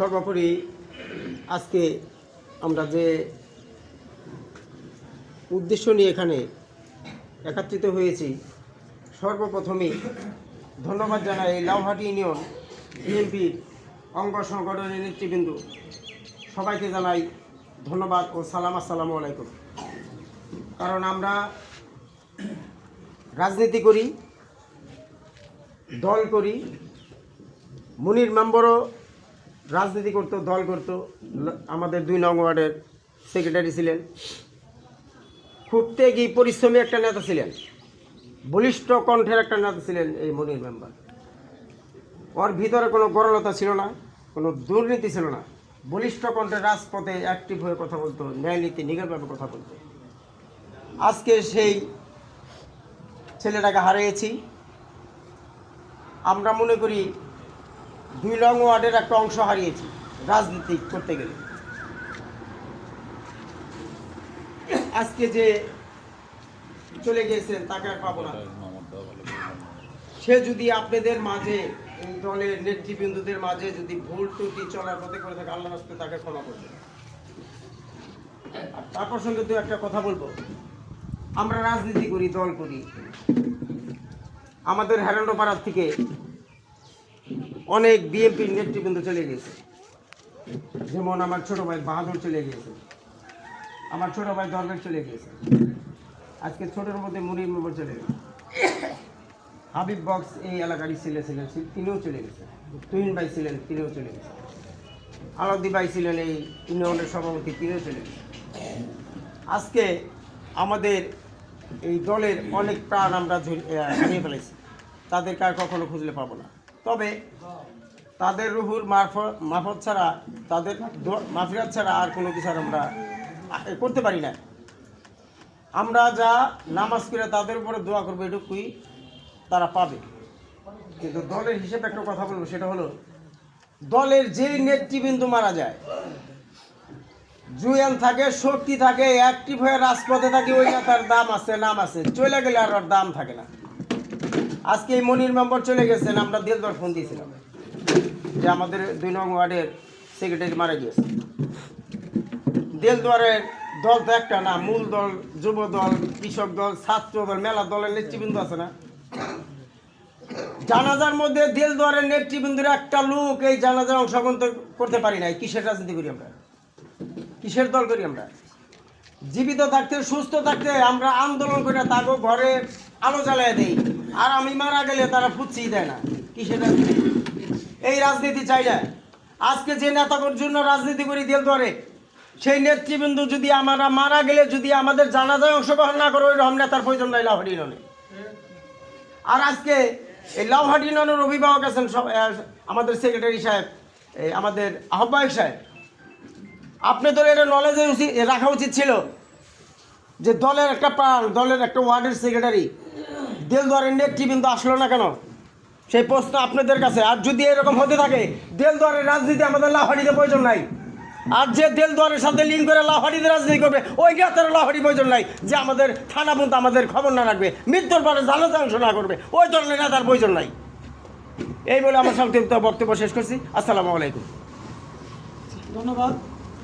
সর্বোপরি আজকে আমরা যে উদ্দেশ্য নিয়ে এখানে একত্রিত হয়েছি, সর্বপ্রথমে ধন্যবাদ জানাই লাউহাটি ইউনিয়ন বিএনপির অঙ্গ সংগঠনের নেতৃবৃন্দ। সবাইকে জানাই ধন্যবাদ ও সালাম, আসসালামু আলাইকুম। কারণ আমরা রাজনীতি করি, দল করি, মুনির মেম্বারও রাজনীতি করতো, দল করতো। আমাদের দুই নং ওয়ার্ডের সেক্রেটারি ছিলেন। খুব ত্যাগী, পরিশ্রমী একটা নেতা ছিলেন। বলিষ্ঠ কণ্ঠের একটা নেতা ছিলেন এই মনির মেম্বার। ওর ভিতরে কোনো গরলতা ছিল না, কোনো দুর্নীতি ছিল না। বলিষ্ঠ কণ্ঠে রাজপথে অ্যাক্টিভ হয়ে কথা বলতো, ন্যায় নীতি নিগরভাবে কথা বলতো। আজকে সেই ছেলেটাকে হারিয়েছি। আমরা মনে করি দুই লং ওয়ার্ডের একটা অংশ হারিয়েছি, রাজনীতি করতে গেলে। আজকে যে চলে গিয়েছেন, তাকে আর পাবো না। সে যদি আপনাদের মাঝে দলের নেতৃবৃন্দদের মাঝে যদি ভুল ত্রুটি চলার পথে করে থাকে আল্লাহ রাস্তায় তাকে ক্ষমা করবে আর তার প্রসঙ্গে তো একটা কথা বলব। আমরা রাজনীতি করি, দল করি। আমাদের হেরান্ডো পাড়ার থেকে অনেক বিএনপির নেতৃবৃন্দ চলে গিয়েছে যেমন আমার ছোট ভাই বাহাদুর চলে গিয়েছে আমার ছোট ভাই দরবেশ চলে গিয়েছে আজকে ছোটোর মধ্যে মুড়ির মেম্বার চলে গেছে। হাবিব বক্স এই এলাকারই ছেলে ছিলেন, তিনিও চলে গেছে। তুহিন ভাই ছিলেন, তিনিও চলে গেছে। আলাদি ভাই ছিলেন এই ইউনিয়নের সভাপতি, তিনিও চলে গেছে। আজকে আমাদের এই দলের অনেক প্রাণ আমরা হারিয়ে ফেলেছি। তাদেরকে আর কখনো খুঁজলে পাবো না। তবে তাদের রুহুর মারফত মাফত ছাড়া তাদের মাফিরাত ছাড়া আর কোনো কিছু আর আমরা করতে পারি না। আমরা যা নামাজ করে তাদের উপরে দোয়া করব এটুকুই তারা পাবে। কিন্তু দলের হিসেবে একটা কথা বলব সেটা হলো দলের যে নেতৃবৃন্দ মারা যায় জুয়ান থাকে শক্তি থাকে অ্যাক্টিভ হয়ে রাজপথে থাকে ওই নেতার দাম আছে নাম আছে চলে গেলে আর দাম থাকে না। আজকে এই মনির মেম্বার চলে গেছেন, আমরা দিলদর ফোন দিয়েছিলাম যে আমাদের দুই নং ওয়ার্ডের সেক্রেটারি মারা গিয়েছে। দেলদুয়ারের দল তো একটা না, মূল দল, যুব দল, কৃষক দল, ছাত্র দল, মেলা দলের নেতৃবৃন্দ আছে না। জানাজার মধ্যে দেলদুয়ারের নেতৃবৃন্দের একটা লোক এই জানাজার অংশগ্রহণ করতে পারি নাই। কিসের রাজনীতি করি আমরা? কিসের দল করি আমরা? জীবিত থাকতে, সুস্থ থাকতে আমরা আন্দোলন করে তাকে ঘরে আলো জ্বালিয়ে দেই। আর আমি মারা গেলে তারা ফুচ্ছিই দেয় না। কিসের রাজনীতি? এই রাজনীতি চাই না আজকে যে নেতাকর জন্য রাজনীতি করি দেল ধরে, সেই নেতৃবৃন্দ যদি আমরা মারা গেলে যদি আমাদের জানাজায় অংশগ্রহণ না করে, ওই রকম নেতার প্রয়োজন নাই লাহরি ননে আর আজকে এই ইউনিয়নের অভিভাবক আছেন সব আমাদের সেক্রেটারি সাহেব, এই আমাদের আহ্বায়ক সাহেব। আপনাদের এটা নলেজে রাখা উচিত ছিল যে দলের একটা প্রাণ, দলের একটা ওয়ার্ডের সেক্রেটারি দেলদুয়ারের নেতৃবৃন্দ আসলো না কেন? সেই প্রশ্ন আপনাদের কাছে। আর যদি এরকম হতে থাকে দেল দেলদুয়ারের রাজনীতি আমাদের লাহারিতে প্রয়োজন নাই। আর যে দেলদুয়ারের সাথে লিঙ্ক করে লাহারিতে রাজনীতি করবে, ওই নেতার লাহারি প্রয়োজন নাই। যে আমাদের থানা পর্যন্ত আমাদের খবর না রাখবে, মৃত্যুর পরে জানাতে অংশ না করবে, ওই ধরনের নেতার প্রয়োজন নাই। এই বলে আমার সংক্ষিপ্ত বক্তব্য শেষ করছি। আসসালামু আলাইকুম। ধন্যবাদ।